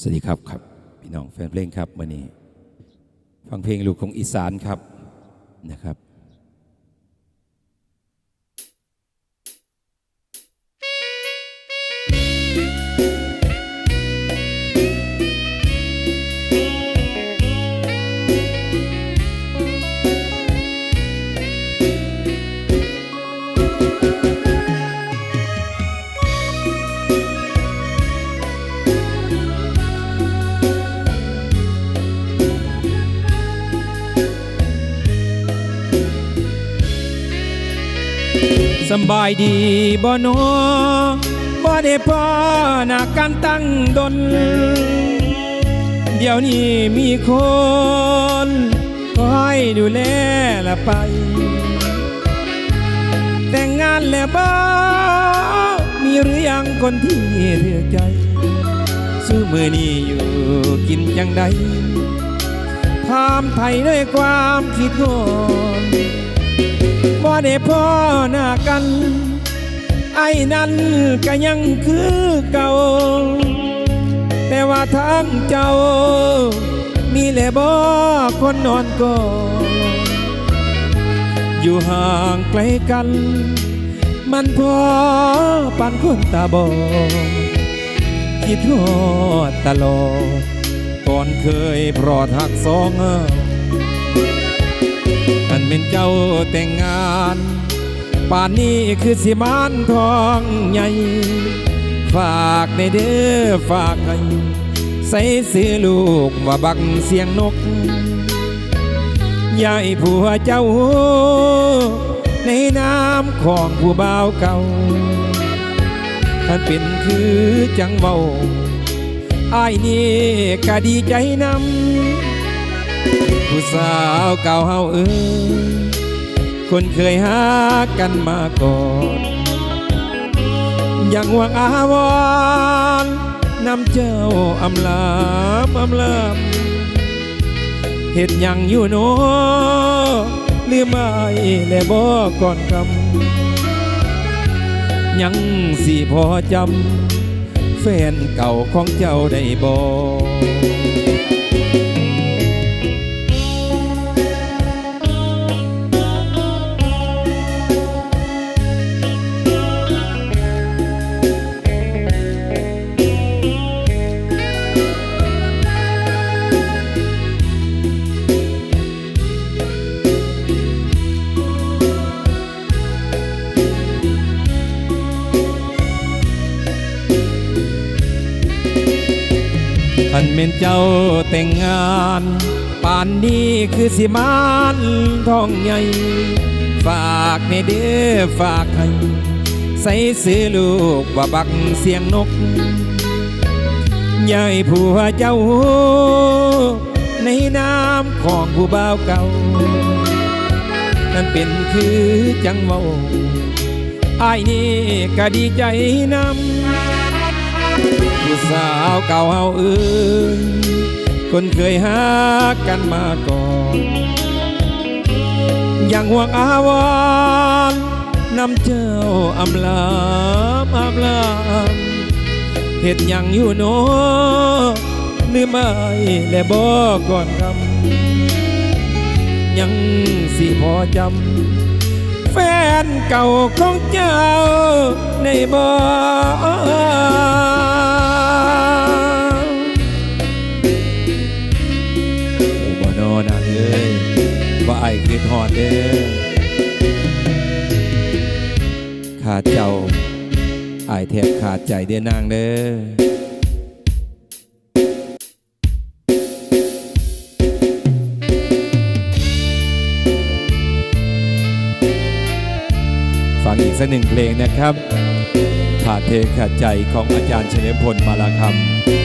สวัสดีครับครับ พี่น้องแฟนเพลงครับวันนี้ ฟังเพลงลูกของอีสานครับนะครับำบายดีบ่หนอบ่ได้พอหน้ากันตั้งดน เดี๋ยวนี้มีคนคอยดูแลละไป แต่งงานแล้วบ่มีหรือยังคนที่เลือกใจสู้มือนี้อยู่กินจังใดถามไทยด้วยความคิดงอน บ่ได้พ่อหน้ากัน ไอ้นั้นก็ยังคือเก่า แต่ว่าทางเจ้า มีแหละบ่คนนอนก่ออยู่ห่างไกลกัน มันพอปานคนตาบอดคิดทอดตลอดก่อนเคยพรอดหักสองเออ เป็นเจ้าแต่งงาน ป่านนี้คือสิมานทองใหญ่ ฝากในเด้อฝากให้ใส่เสื้อลูกว่าบักเสียงนกยายผัวเจ้า ในน้ำของผู้บ่าวเก่าท่านเป็นคือจังเบาอ้ายนี่ก็ดีใจนำ ผู้สาวเก่าเฮาเอ้ยคนเคยหากันมาก่อนยังหวังอาวรนำเจ้าอำลามอำลามเห็ดยังอยู่โนหรือไม่และบ่ก่อนคำยังสิพอจำแฟนเก่าของเจ้าได้บ่ท่านเป็นเจ้าแต่งงานป่านนี้คือสิมานทองใหญ่ ฝากในเด้อฝากให้ใส่ซื้อลูกว่าบักเสียงนกยายผัวเจ้า ในน้ำของผู้บ่าวเก่า นั่นเป็นคือจังเมาอายนี่ก็ดีใจนำ ผู้สาวเก่าเฮาเอ้ยคนเคยหากันมาก่อนยังห่วงอาวรณ์นำเจ้าอำลามอำลาเห็ดหยังอยู่โนหรือไม่และบ่ก่อนคำยังสิพอจำแฟนเก่าของเจ้าในบ่ เด้อขาดเจ้าไอ้ายแทบขาดใจเด้อนางเด้อฟังอีกสักหนึ่งเพลงนะครับ ขาดเทขาดใจของอาจารย์เฉลิมพลมาลาคำ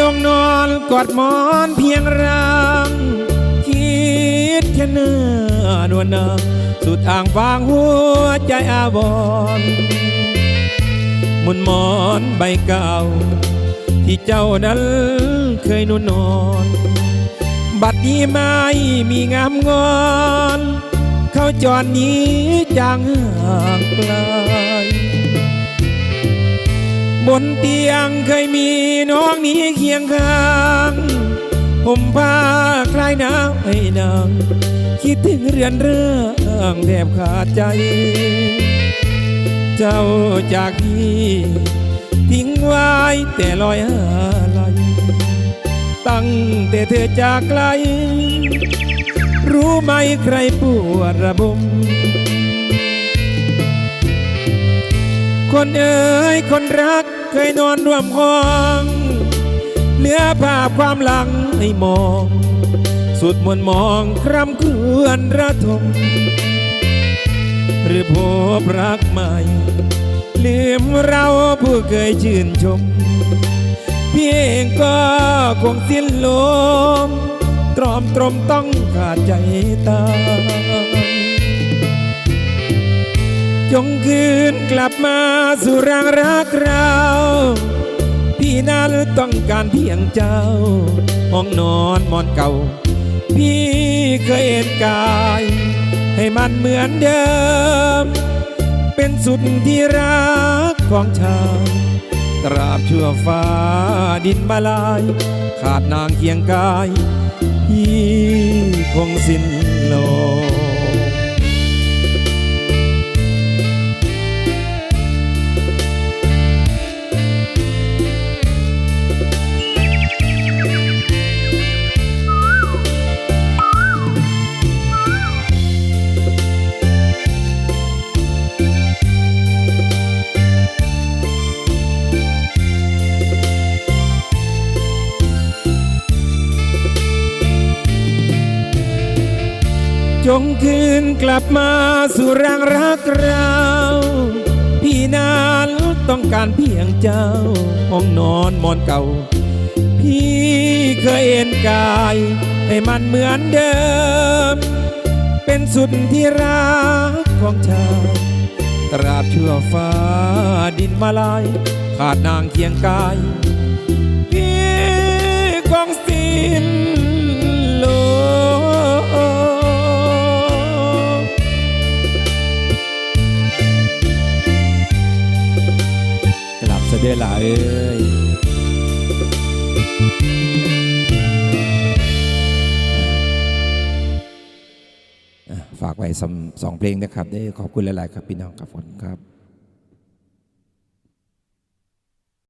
ลงนอนกอดหมอนเพียงร่างคิดแค่เนื้อนวลนางสุดทางฟางหัวใจอาวรณ์มุนหมอนใบเก่า ที่เจ้านั้นเคยนุ่นนอน บัดนี้ไม่มีงามงอนเขาจรหนี้จางห่างไกล บนเตียงเคยมีน้องนี้เคียงข้างผมผ้าคลายหนาวให้นางคิดถึงเรือนเรื่องแทบขาดใจ เจ้าจากพี่ทิ้งไว้แต่ลอยอะไรตั้งแต่เธอจากไกล รู้ไหมใครปวดระบม คนเอ๋ยคนรักเคยนอนร่วมห้องเหลือภาพความหลังให้มอง สุดมนมองคร่ำครวญระทมหรือพบรักใหม่ ลืมเราผู้เคยชื่นชมเพียงก็คงสิ้นลมตรอมตรมต้องขาดใจตาย จงคืนกลับมาสู่รังรักเรา พี่นั้นต้องการเพียงเจ้า ห้องนอนมอนเก่า พี่เคยเห็นกาย ให้มันเหมือนเดิม เป็นสุดที่รักของชายตราบชั่วฟ้าดินมาลาย ขาดนางเคียงกาย พี่คงสิ้นลม จงคืนกลับมาสู่รังรักเราพี่นั้นต้องการเพียงเจ้า ห้องนอนมอนเก่า พี่เคยเห็นกาย ให้มันเหมือนเดิม เป็นสุดที่รักของชาตราบชั่วฟ้าดินมาลาย ขาดนางเคียงกาย พี่คงสิ้น เสด็จละเอ้ยฝากไว้สำสองเพลงนะครับได้ขอบคุณหลาย ๆ ครับพี่น้องครับผมครับ